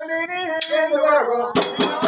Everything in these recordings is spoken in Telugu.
Thank you.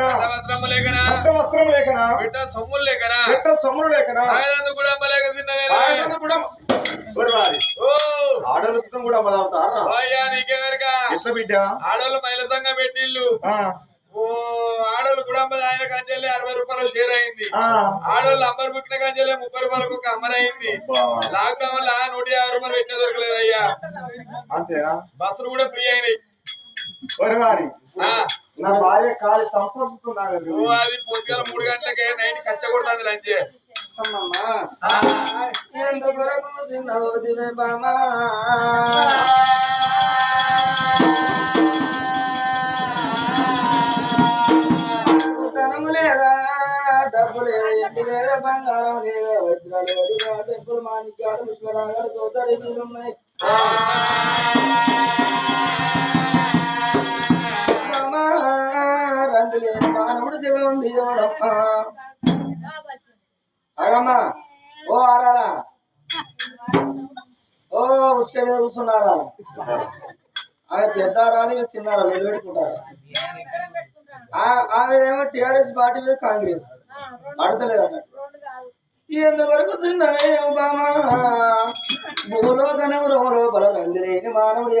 లేకనా పట్ట వస్త్రం లేకనా బిడ్డ సొమ్ములు లేకనా పెట్ట సొమ్ములు లేకనా ఆయనందు కూడా అమ్మలేక తిన్నవేను ఆయనను కూడా ఆడలు కూడా మొదలవుతారా అయ్యా ఎంత బిడ్డ? మహిళ సంఘం పెట్టిల్లు ఆ, ఓ ఆడోళ్ళు కూడా ఆయన కంచెల్లి అరవై రూపాయలు షేర్ అయింది. ఆ. ఆడోళ్ళు అంబర్ బుక్కిన కంచెల్లి ముప్పై రూపాయలకు ఒక అమ్మర్ అయింది. అబ్బా. లాక్డౌన్ వల్ల నూట యాభై రూపాయలు పెట్టిన దొరకలేదు అయ్యా అంతేనా? బస్సులు కూడా ఫ్రీ అయినాయి. నా భార్య కాలి సంపొందుతున్నాను ఓ అది పొద్దుగాల మూడు గంటలకే నైట్ కష్టపడుతుంది లంచే. ఎందుకొరకు చిన్నవదివే బామా ధనము లేదా డబ్బు లేదా లేదా బంగారం లేదా వజ్రాలు టెంపుల్ మాణిక్యాలు పుష్పరాగాలు తోతరి ఉన్నాయి. రంది లేని మానవుడు జగం దిగవడమ్మా అగమ్మా ఓ ఆడారా ఓ ఉసుక మీద కూర్చున్నారా. ఆమె పెద్ద రాని చిన్నారా నిలబెట్టుకుంటారా పెట్టుకుంటారా. ఆమె ఏమో టిఆర్ఎస్ పార్టీ మీద కాంగ్రెస్. పడతలేదు అన్నట్టు. ఎందువరకు చిన్నవే బామా భూలో కనవరంలో బల రందిలేని మానవుడు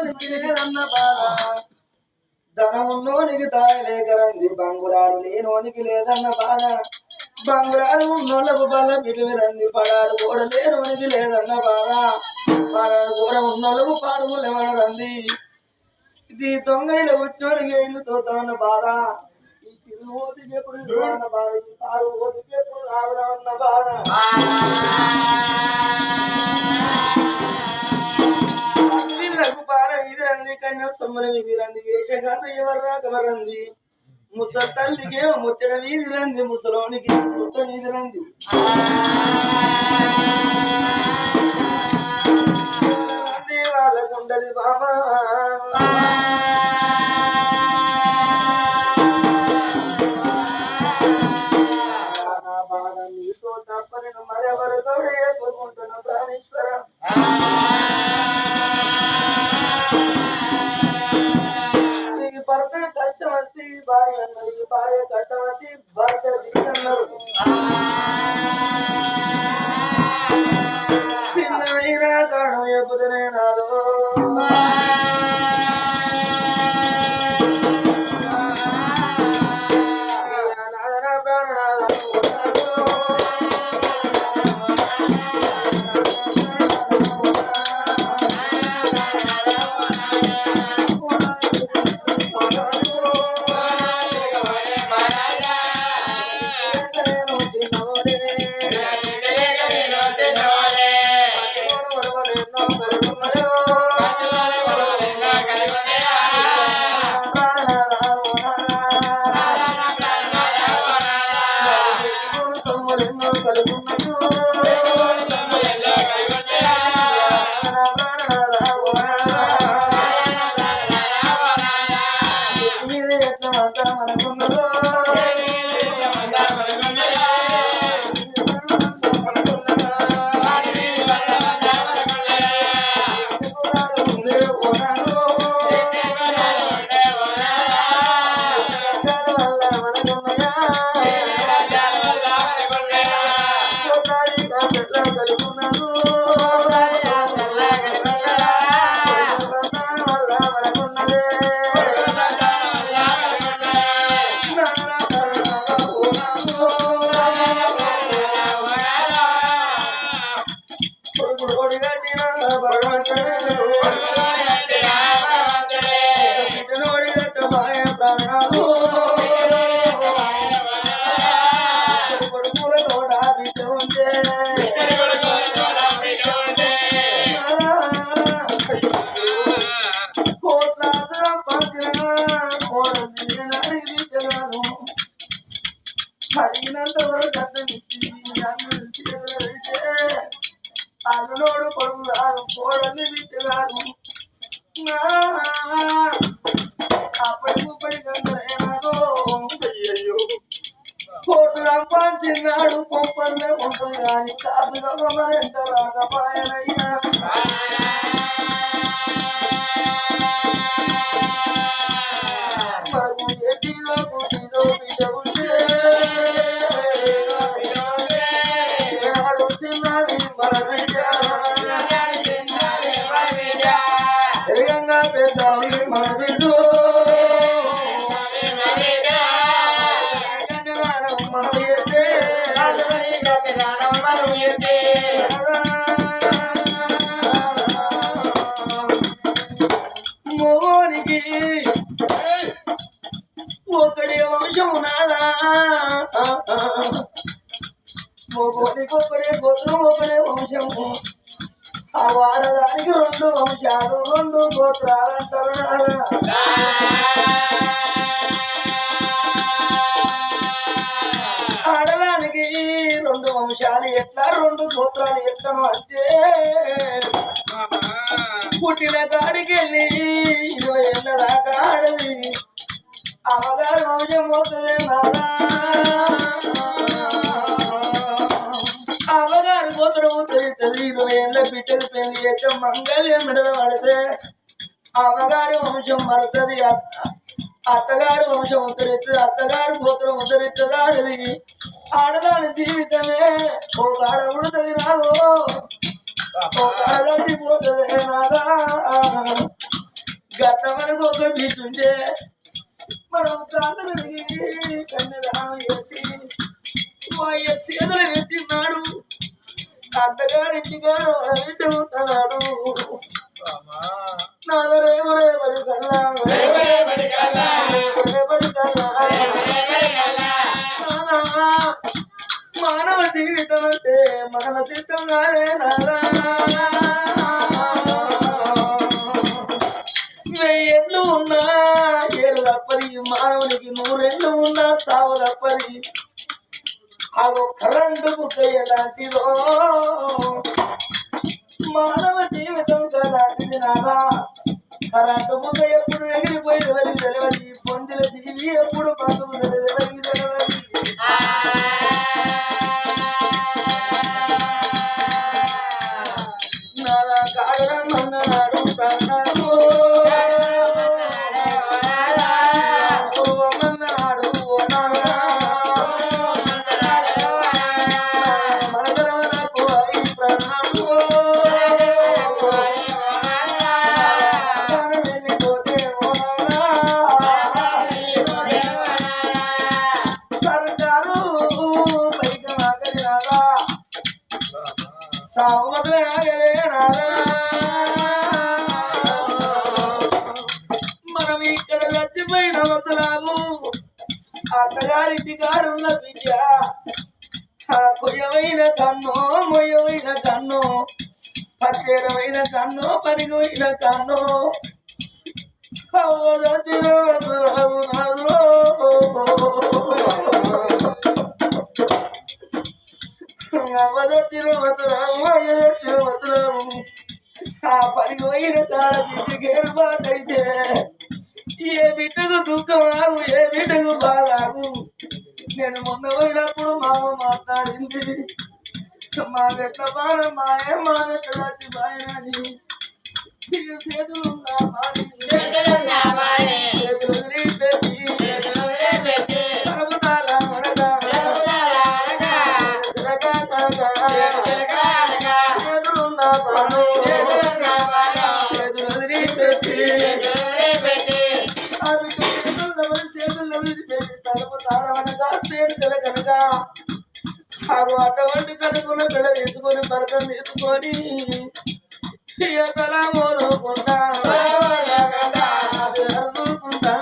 ఎవడన్నాడా లేదన్న బాధ. ధనమున్నోనికి తాయలేకరంది బంగురాలు లేనోనికి లేదన్న బాధ. బంగారు ఉన్నోళ్ళకు బల్ల పిలువి రంది. పడారు కూడా లేనోనికి లేదన్న బాధ. పడారు కూడా ఉన్నోళ్ళకు పాడుములు ఎవరు ఇది దొంగలు వచ్చోడికి ఇల్లు చూద్దామన్న బాధ? ఈ తిరుమూతికి ఎప్పుడు చూడన్న బాధ? ఈ తారు ఓతికి రావడం అన్న బాధ? వీళ్ళకు పాల వీధి రంది కన్య సొమ్మల వీధి రంది ఎవరు రాకవరంది ముస తల్లికి ముచ్చట వీధి రంది ముసలోనికి ముచ్చ వీధి రంది రంది వాళ్ళకుండది আজ মরে అన్నోడు కొడుకు రాదు కోడని విట్టరాదు అప్పటి ముప్పటి గంటలేనాదో అయ్యయ్యో. కోటు రంపాల్సినాడు కొంపల్లే ఉంటుంది కానీ కాదుగా ఎంత అమ్మగారి వంశం మరుతుంది అత్త అత్తగారు వంశం ఉద్ధరిస్తుంది. అత్తగారు గోత్రం ఉద్ధరిస్తుంది ఆడది ఆడదాని జీవితమే. ఓ కాడ ఉడుతుంది రాదు ఓ కాడది పోతుంది నాదా. గట్ట వరకు ఒక బిడ్డుంటే మనం కాళ్ళు కన్నదానం ఎత్తి మా ఎత్తిన్నాడు. మానవ జీవితం అంటే మానవ సిద్ధం కాదే నాదా వెయ్యేళ్ళు ఉన్నా ఏరు తప్పది మానవునికి నూరెళ్ళు ఉన్నా సావు తప్పది అగో కరెంటు బుక్క ఎలాంటిదో మానవ జీవితం కలాంటిది నాదా కరెంటు బుక్క ఎప్పుడు ఎగిరిపోయి ఎవరికి తెలియదు. పొందిన జీవి ఎప్పుడు పండుగ ఎవరికి తెలియదు. పచ్చేరమైన కన్నో పనిపోయిన కన్నో. అవదతిలో వదలాము నాదో. ఆ పనికి పోయిన కాడ బిడ్డకి ఏర్పాటైతే ఏ బిడ్డకు దుఃఖం ఆగు ఏ బిడ్డకు బాధాగు నేను మొన్న పోయినప్పుడు మామ మాట్లాడింది మా వెట్ల బాణ మాయ మా వెట్ల చేతులు అటువంటి కనుకున్న బిడ్డ తీసుకొని భర్తను తీసుకొని తల మోదుకుంటా? అరుచుకుంటా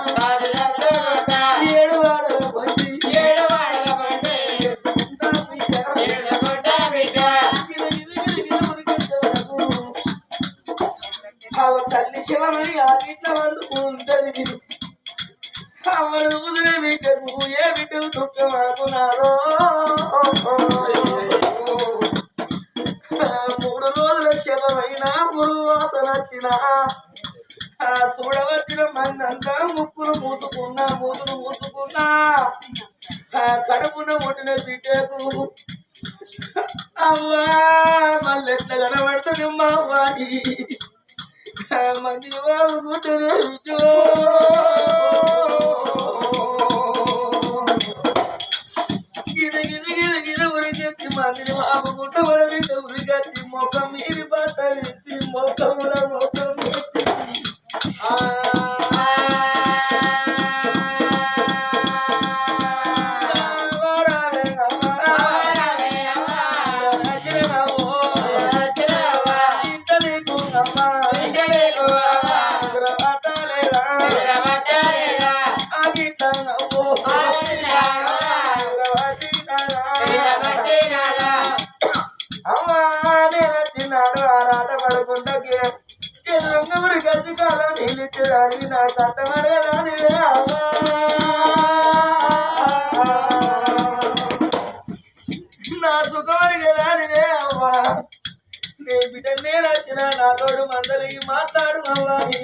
వచ్చిన నా మాట్లాడు మళ్ళీ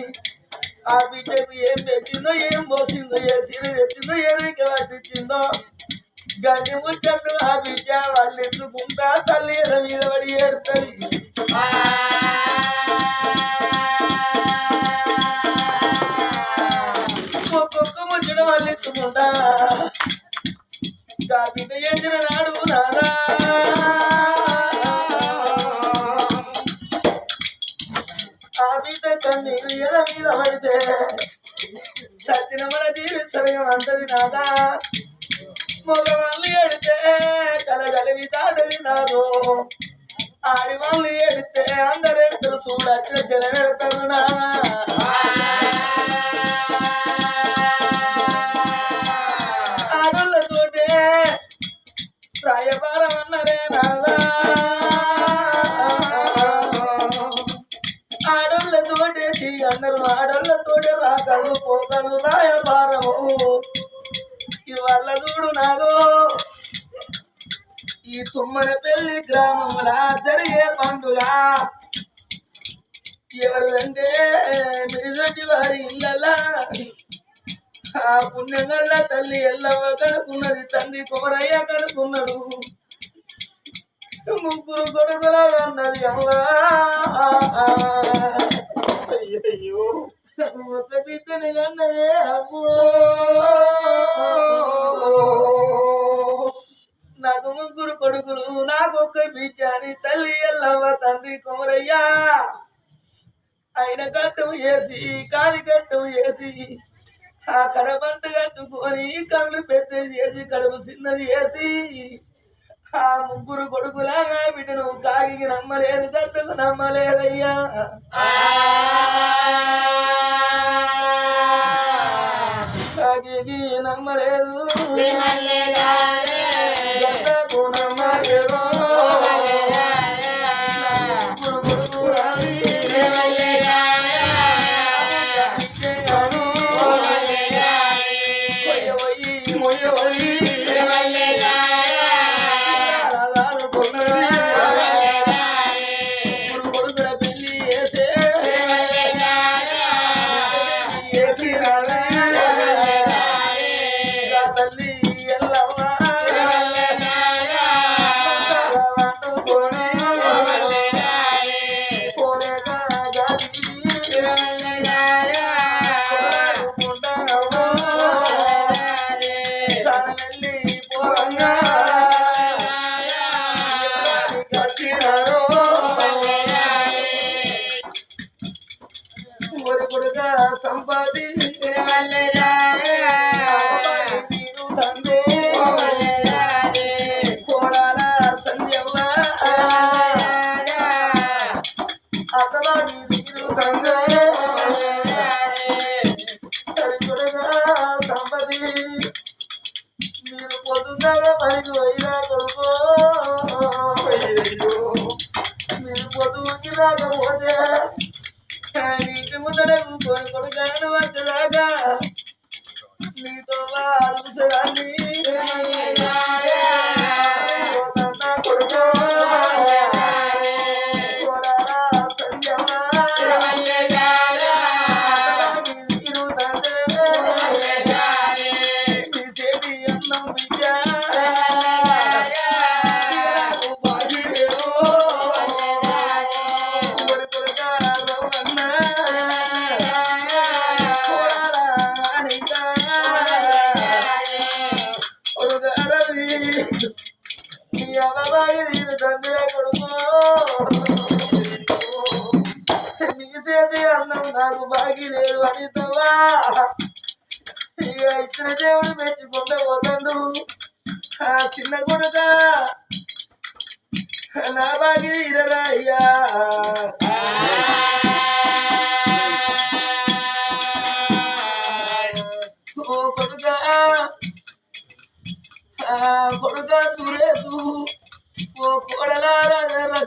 ఆ బిడ్డకు ఏం పెట్టిందో ఏం పోసిందో ఏ సీర తెచ్చిందో ఏ రేఖ పట్టించిందో గడ్డి ముచ్చట్లు ఆ బిడ్డ వాళ్ళు ఎత్తుకుంటా తల్లి మీద పడి ఏడుతుంది. ఒక్కొక్క ముచ్చట వాళ్ళు ఎత్తుకుంటా ఆ బిడ్డ ఏడ్చిన నాడు నాదా నీరు కన్నీరు ఎద మీద పడితే సచిన మన జీవి సరగం అంతది నాదా మగవాళ్ళు ఎడితే కలగలివి దాటది నాదు. ఆడి వాళ్ళు ఎడితే అందరు ఎడతారు చూడచ్చిన జల పెడతారు నానా. నాకు ముగ్గురు కొడుకులు నాకు ఒక్క బిడ్డ అని తల్లి ఎల్లవ్వ తండ్రి కుమరయ్యా. ఆయన గట్టు వేసి కాలి గట్టు వేసి ఆ కడపంట కట్టుకొని కళ్ళు పెద్ద చేసి కడుపు చిన్నది వేసి ఆ ముగ్గురు కొడుకులాగా బిడ్డను కాగికి నమ్మలేదు కత్తుకు నమ్మలేదయ్యా. నమ్మలేదు గద్దకు నమ్మలేదు ముగ్గురు కొడుకులాగి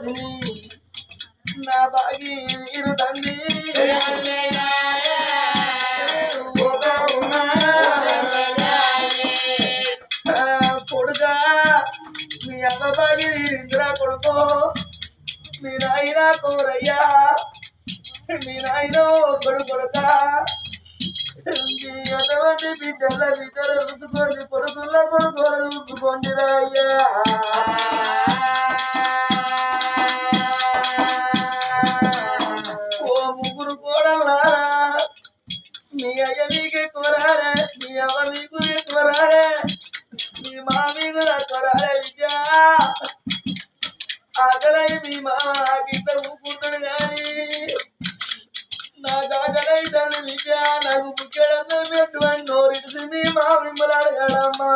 నా బాగి వీరు తండ్రి. ఓగా ఉన్నా. కొడుకా మీ అబ్బాయి ఇందిరా కొడుకో. మీ నాయన కోరయ్యా. మీ నాయన కొడు కొడుక. మీ అటువంటి బిడ్డల బిడ్డలు చూసుకోండి కొడుకుల కొడుకులు చూసుకోండి రాయ్యా ముగ్గురు మీ అయ్య మీకు కోరారే మీ అవ్వ మీకు కోరారే మీ మా మీకు కోరారే విద్య. ఆకలై మీ మామ గిట్ట ఊపుకుంటాడు కానీ నాకు ఆకలై తను విద్య నాకు ముఖ్యడంతో పెట్టుబడి నోరిడిసి మీ మా మిమ్మల్ని అడగడమ్మా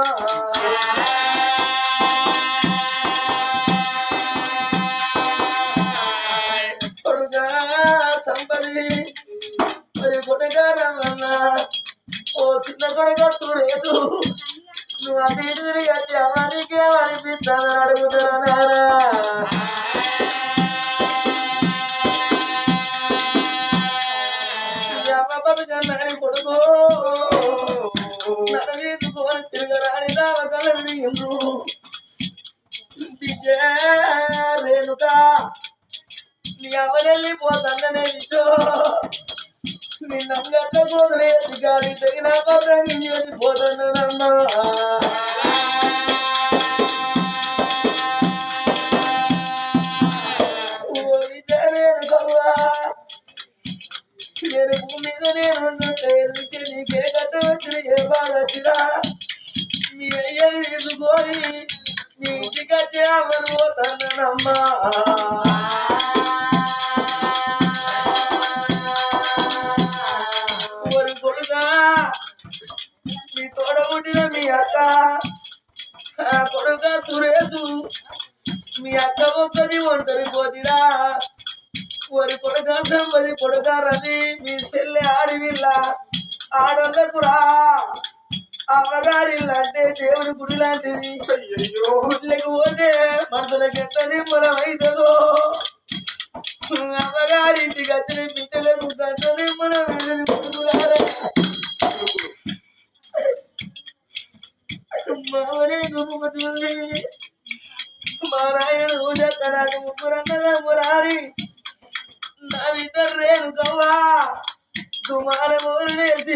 నిన్నంగట్ల పోదలేదు గాలి తగిన పదంగి వెళ్ళిపోతానమ్మా ఎరుపు మీద నేను నీకే వచ్చిన ఏ బాధ వచ్చినా మీ అయ్యని తీసుకొని మీ ఇంటికి వచ్చి అవరు పోతానమ్మా ఆడోళ్ళకు రా అమ్మగారి అంటే దేవుడి గుడి లాంటిది. గుడ్లకు పోతే మనసులకు ఎంత నిమ్మలం అవుతుందో అమ్మగారింటికి వచ్చిన బిడ్డలకు గంట నిమ్మలం మామనే ఉంది మా నాయన నాకు ముగ్గురన్నదా మురారి. నా బిడ్డ రేణు కవ్వా కుమార ఊరేసి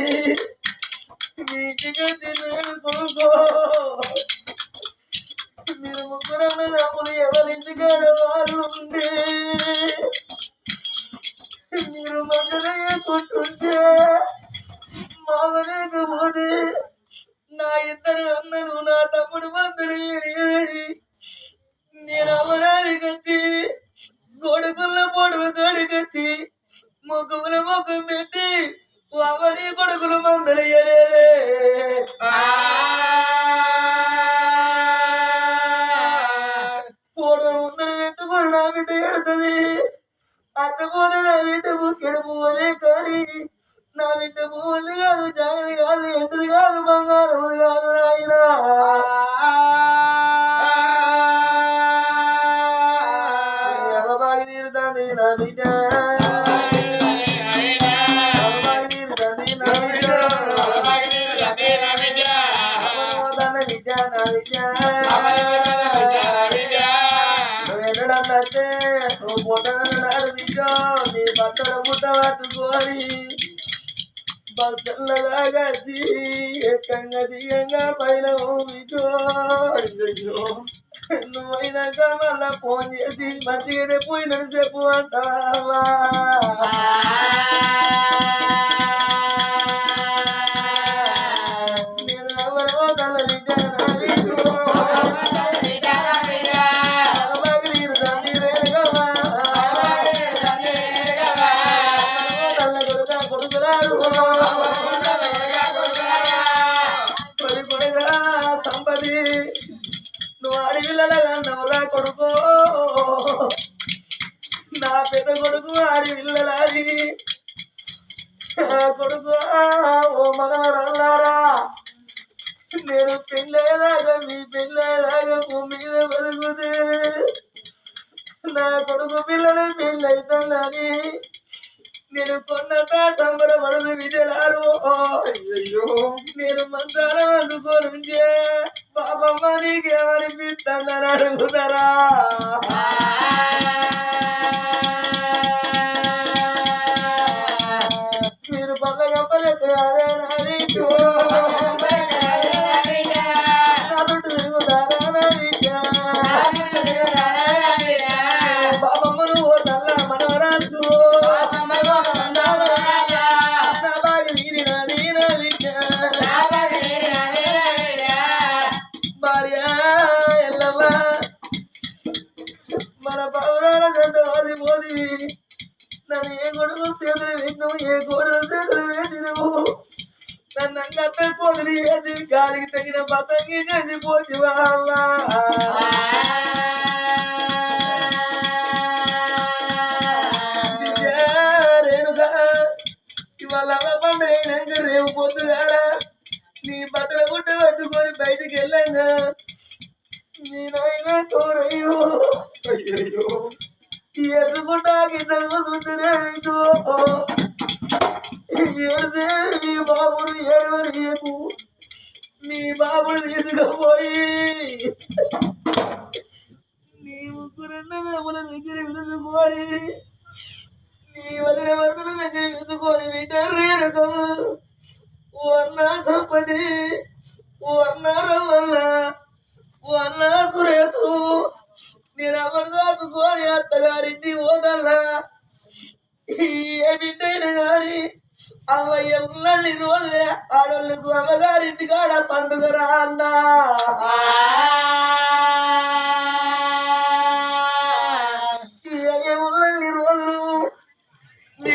నీటిగా తినేను కొనుక్కో మీరు ముగ్గురన్న నమ్ములు ఎవరింటికాడ వాళ్ళు ఉండి మీరు మందులయ్య కొట్టుంటే మామలేకపోతే నా ఇద్దరు అన్నలు నా తమ్ముడు విద్య నువ్వు ఎన్నడన్నట్టే నాడు విద్యో నీ బట్టల ముట్ట పట్టుకొని బస్సులగా ఎక్కంగా దిగంగా పైన విద్యో నువ్వైనాక మళ్ళా ఫోన్ చేసి మంచిగానే పోయినని చెప్పు అంటావా కొడుకు ఓ మనవరారా నేను పెళ్ళేలాగా మీ పెళ్ళేలాగా భూమి మీద బతుకుతే నా కొడుకు పిల్లలు పెళ్ళైతుందని నేను కొన్నత సంబరపడదు విజయలారు అయ్యో నేను మంత్రాలు అనుకోనుంచే పాపమ్మ నీకేమనిపిస్తుందని అడుగుతారా గాలికి తగిన పతంగి చేసి పోతి రేణుగా ఇవాళ పండుగ రేపు పొద్దుగాల నీ బట్టల గుట్ట కట్టుకొని బయటికి వెళ్ళాను నీ నాయన తోడయ్యో. ఎదుగుంటా కింద が終